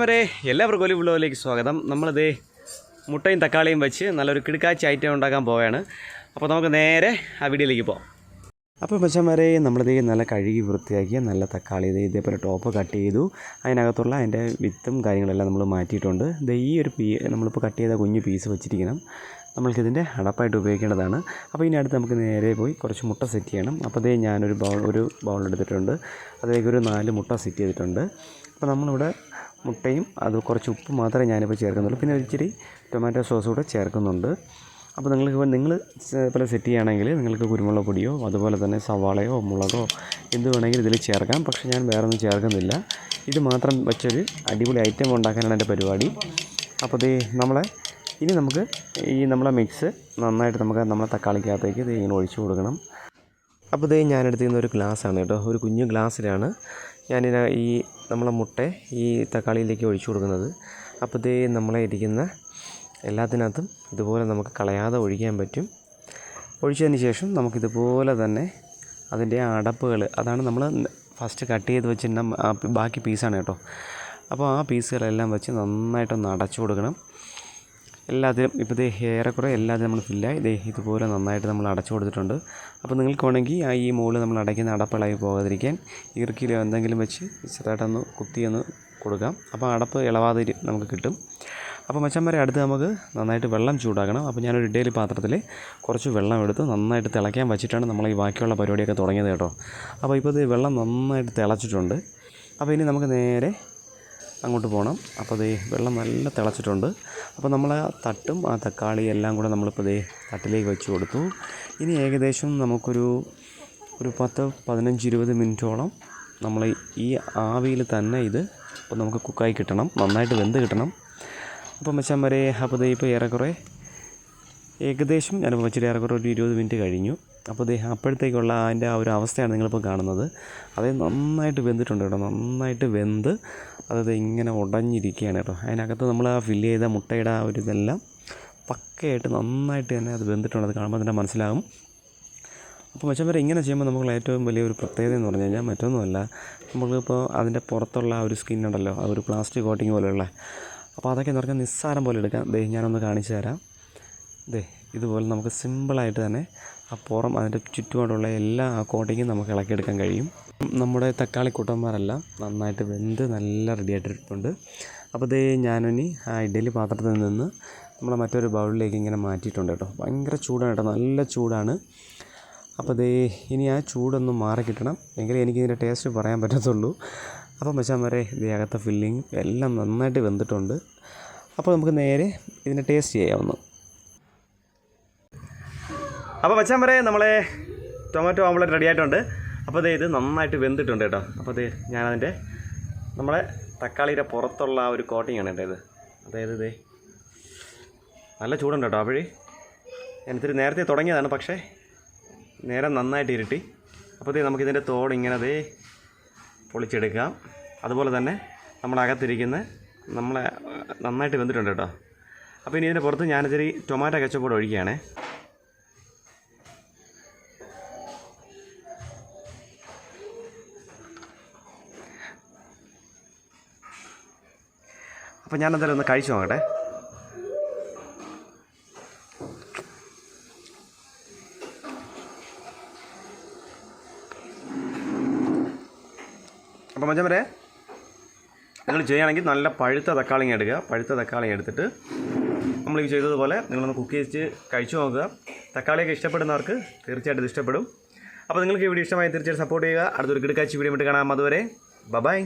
വരെ എല്ലാവർക്കും ഒരു വിളവിലേക്ക് സ്വാഗതം. നമ്മളിത് മുട്ടയും തക്കാളിയും വെച്ച് നല്ലൊരു കിടുക്കാച്ചി ഐറ്റം ഉണ്ടാക്കാൻ പോവുകയാണ്. അപ്പോൾ നമുക്ക് നേരെ ആ വീഡിയോയിലേക്ക് പോകാം അപ്പോൾ മച്ചന്മാരെ നമ്മളിത് നല്ല കഴുകി വൃത്തിയാക്കിയ നല്ല തക്കാളി ഇത് ഇതേപോലെ ടോപ്പ് കട്ട് ചെയ്തു. അതിനകത്തുള്ള അതിന്റെ വിത്തും കാര്യങ്ങളെല്ലാം നമ്മൾ മാറ്റിയിട്ടുണ്ട്. ഇത് ഈ ഒരു പീ നമ്മളിപ്പോൾ കട്ട് ചെയ്ത കുഞ്ഞു പീസ് വെച്ചിരിക്കണം. നമ്മൾക്കിതിന്റെ അടപ്പായിട്ട് ഉപയോഗിക്കേണ്ടതാണ്. അപ്പോൾ ഇനി അടുത്ത് നമുക്ക് നേരെ പോയി കുറച്ച് മുട്ട സെറ്റ് ചെയ്യണം. അപ്പോൾ അതേ ഞാനൊരു ബൗൾ ഒരു ബൗൾ എടുത്തിട്ടുണ്ട്. അതിലേക്ക് ഒരു നാല് മുട്ട സെറ്റ് ചെയ്തിട്ടുണ്ട്. അപ്പോൾ നമ്മളിവിടെ മുട്ടയും അത് കുറച്ച് ഉപ്പ് മാത്രമേ ഞാനിപ്പോൾ ചേർക്കുന്നുള്ളൂ. പിന്നെ ഒരിച്ചിരി ടൊമാറ്റോ സോസ് കൂടെ ചേർക്കുന്നുണ്ട്. അപ്പോൾ നിങ്ങൾക്ക് നിങ്ങൾ പല സെറ്റ് ചെയ്യുകയാണെങ്കിൽ നിങ്ങൾക്ക് കുരുമുളക് പൊടിയോ അതുപോലെ തന്നെ സവാളയോ മുളകോ എന്ത് വേണമെങ്കിലും ഇതിൽ ചേർക്കാം. പക്ഷേ ഞാൻ വേറെ ഒന്നും ചേർക്കുന്നില്ല. ഇത് മാത്രം വെച്ചൊരു അടിപൊളി ഐറ്റം ഉണ്ടാക്കാനാണ് എന്റെ പരിപാടി. അപ്പോൾ ഇത് നമ്മളെ ഇനി നമുക്ക് ഈ നമ്മളെ മിക്സ് നന്നായിട്ട് നമുക്ക് നമ്മളെ തക്കാളിക്കകത്തേക്ക് ഇത് ഇങ്ങനെ ഒഴിച്ചു കൊടുക്കണം. അപ്പോൾ ഇത് ഞാൻ എടുത്തിരുന്ന ഒരു ഗ്ലാസ്സാണ് കേട്ടോ. ഒരു കുഞ്ഞു ഗ്ലാസ്സിലാണ് ഞാനിത് ഈ നമ്മളെ മുട്ട ഈ തക്കാളിയിലേക്ക് ഒഴിച്ചു കൊടുക്കുന്നത്. അപ്പോൾ ഇതേ നമ്മളെ ഇരിക്കുന്ന എല്ലാത്തിനകത്തും ഇതുപോലെ നമുക്ക് കളയാതെ ഒഴിക്കാൻ പറ്റും. ഒഴിച്ചതിന് ശേഷം നമുക്കിതുപോലെ തന്നെ അതിന്റെ അടപ്പുകൾ അതാണ് നമ്മൾ ഫസ്റ്റ് കട്ട് ചെയ്ത് വെച്ചിരുന്ന ബാക്കി പീസാണ് കേട്ടോ. അപ്പോൾ ആ പീസുകളെല്ലാം വെച്ച് നന്നായിട്ടൊന്ന് അടച്ചു കൊടുക്കണം. എല്ലാത്തിനും ഇപ്പോൾ ദേ ഏറെക്കുറെ എല്ലാത്തിനും നമ്മൾ ഫില്ലായി ദേ ഇതുപോലെ നന്നായിട്ട് നമ്മൾ അടച്ചു കൊടുത്തിട്ടുണ്ട്. അപ്പോൾ നിങ്ങൾക്ക് വേണമെങ്കിൽ ആ ഈ മുകളിൽ നമ്മൾ അടയ്ക്കുന്ന അടപ്പിളായി പോകാതിരിക്കാൻ ഇറുക്കിലോ എന്തെങ്കിലും വെച്ച് ചെറുതായിട്ടൊന്ന് കുത്തിയൊന്ന് കൊടുക്കാം. അപ്പോൾ അടപ്പ് ഇളവാതെ നമുക്ക് കിട്ടും. അപ്പോൾ വരെ അടുത്ത് നമുക്ക് നന്നായിട്ട് വെള്ളം ചൂടാക്കണം. അപ്പോൾ ഞാനൊരു ഡെയിലി പാത്രത്തിൽ കുറച്ച് വെള്ളം എടുത്ത് നന്നായിട്ട് തിളയ്ക്കാൻ വെച്ചിട്ടാണ് നമ്മൾ ഈ ബാക്കിയുള്ള പരിപാടിയൊക്കെ തുടങ്ങിയത് കേട്ടോ. അപ്പോൾ ഇപ്പോൾ ഇത് വെള്ളം നന്നായിട്ട് തിളച്ചിട്ടുണ്ട്. അപ്പോൾ ഇനി നമുക്ക് നേരെ അങ്ങോട്ട് പോകണം അപ്പോൾ ദേ വെള്ളം നല്ല തിളച്ചിട്ടുണ്ട്. അപ്പോൾ നമ്മൾ ആ തട്ടും ആ തക്കാളി എല്ലാം കൂടെ നമ്മളിപ്പോൾ ദേ തട്ടിലേക്ക് വെച്ച് കൊടുത്തു. ഇനി ഏകദേശം നമുക്കൊരു ഒരു പത്ത് പതിനഞ്ച് ഇരുപത് മിനിറ്റോളം നമ്മൾ ഈ ആവിയിൽ തന്നെ ഇത് ഇപ്പോൾ നമുക്ക് കുക്കായി കിട്ടണം. നന്നായിട്ട് വെന്ത് കിട്ടണം. അപ്പം മച്ചാൻ വരെ അപ്പോൾ ഇപ്പോൾ ഏറെക്കുറെ ഏകദേശം ഞാനിപ്പോൾ വെച്ചിട്ട് ഏറെക്കുറെ ഒരു ഇരുപത് മിനിറ്റ് കഴിഞ്ഞു. അപ്പോൾ ദേ അപ്പോഴത്തേക്കുള്ള അതിന്റെ ആ ഒരു അവസ്ഥയാണ് നിങ്ങളിപ്പോൾ കാണുന്നത്. അത് നന്നായിട്ട് വെന്തിട്ടുണ്ട് കേട്ടോ നന്നായിട്ട് വെന്ത് അതത് ഇങ്ങനെ ഉടഞ്ഞിരിക്കുകയാണ് കേട്ടോ. അതിനകത്ത് നമ്മൾ ആ ഫില്ല് ചെയ്ത മുട്ടയുടെ ആ ഒരു ഇതെല്ലാം പക്കയായിട്ട് നന്നായിട്ട് തന്നെ അത് വെന്തിട്ടുണ്ട് അത് കാണുമ്പോൾ തന്നെ മനസ്സിലാകും. അപ്പോൾ മെച്ചം വരെ ഇങ്ങനെ ചെയ്യുമ്പോൾ നമുക്ക് ഏറ്റവും വലിയൊരു പ്രത്യേകത എന്ന് പറഞ്ഞു കഴിഞ്ഞാൽ മറ്റൊന്നുമല്ല നമുക്കിപ്പോൾ അതിന്റെ പുറത്തുള്ള ആ ഒരു സ്കിൻ ഉണ്ടല്ലോ ആ ഒരു പ്ലാസ്റ്റിക് കോട്ടിങ് പോലെയുള്ള. അപ്പോൾ അതൊക്കെ എന്ന് പറഞ്ഞാൽ നിസ്സാരം പോലെ എടുക്കാം. ദേ ഞാനൊന്ന് കാണിച്ചു തരാം. ദേ ഇതുപോലെ നമുക്ക് സിമ്പിളായിട്ട് തന്നെ ആ പുറം അതിന്റെ ചുറ്റുപാടുള്ള എല്ലാ ആ കോട്ടയ്ക്കും നമുക്ക് ഇളക്കിയെടുക്കാൻ കഴിയും. നമ്മുടെ തക്കാളി കൂട്ടന്മാരെല്ലാം നന്നായിട്ട് വെന്ത് നല്ല റെഡി ആയിട്ടിരിപ്പുണ്ട് അപ്പോൾ ദേ ഞാനിനി ആ ഇഡലി പാത്രത്തിൽ നിന്ന് നമ്മളെ മറ്റൊരു ബൗളിലേക്ക് ഇങ്ങനെ മാറ്റിയിട്ടുണ്ട് കേട്ടോ. ഭയങ്കര ചൂടാണ് കേട്ടോ നല്ല ചൂടാണ്. അപ്പോൾ ദേ ഇനി ആ ചൂടൊന്ന് മാറി കിട്ടണം. എങ്കിലേ എനിക്ക് ഇതിന്റെ ടേസ്റ്റ് പറയാൻ പറ്റത്തുള്ളൂ. അപ്പോൾ ഇതേ അകത്തെ ഫില്ലിങ് എല്ലാം നന്നായിട്ട് വെന്തിട്ടുണ്ട്. അപ്പോൾ നമുക്ക് നേരെ ഇതിന്റെ ടേസ്റ്റ് ചെയ്യാവുന്നു. അപ്പോൾ മച്ചാൻ വരെ നമ്മളെ ടൊമാറ്റോ ഓംലെറ്റ് റെഡി ആയിട്ടുണ്ട്. അപ്പോൾ ദേ ഇത് നന്നായിട്ട് വെന്തിട്ടുണ്ട് കേട്ടോ. അപ്പോൾ ദേ ഞാനതിന്റെ നമ്മളെ തക്കാളിയുടെ പുറത്തുള്ള ആ ഒരു കോട്ടിങ് ആണ് കേട്ടോ ഇത് അതായത് ഇതേ നല്ല ചൂടുണ്ട് കേട്ടോ അപ്പോഴേ. ഞാനിത്തിരി നേരത്തെ തുടങ്ങിയതാണ് പക്ഷേ നേരം നന്നായിട്ട് ഇരുട്ടി. അപ്പോൾ ദേ നമുക്കിതിന്റെ തോട് ഇങ്ങനെ ദേ പൊളിച്ചെടുക്കാം. അതുപോലെ തന്നെ നമ്മളകത്തിരിക്കുന്ന നമ്മളെ നന്നായിട്ട് വെന്തിട്ടുണ്ട് കേട്ടോ. അപ്പോൾ ഇനി ഇതിന്റെ പുറത്ത് ഞാനിത്തിരി ടൊമാറ്റോ കച്ചപ്പോട് ഒഴിക്കുകയാണേ. അപ്പോൾ ഞാൻ എന്തായാലും ഒന്ന് കഴിച്ചു നോക്കട്ടെ. അപ്പോൾ മച്ചാൻ വരെ നിങ്ങൾ ചെയ്യുകയാണെങ്കിൽ നല്ല പഴുത്ത തക്കാളി എടുക്കുക. പഴുത്ത തക്കാളി എടുത്തിട്ട് നമ്മൾ ഈ ചെയ്തതുപോലെ നിങ്ങളൊന്ന് കുക്ക് ചെയ്ത് കഴിച്ചു നോക്കുക. തക്കാളിയൊക്കെ ഇഷ്ടപ്പെടുന്നവർക്ക് തീർച്ചയായിട്ടും ഇത് ഇഷ്ടപ്പെടും. അപ്പോൾ നിങ്ങൾക്ക് ഈ വീഡിയോ ഇഷ്ടമായി തീർച്ചയായിട്ടും സപ്പോർട്ട് ചെയ്യുക. അടുത്തൊരു കിടക്കാച്ചി വീഡിയോ ഇട്ട് കാണാം. അതുവരെ ബബായ്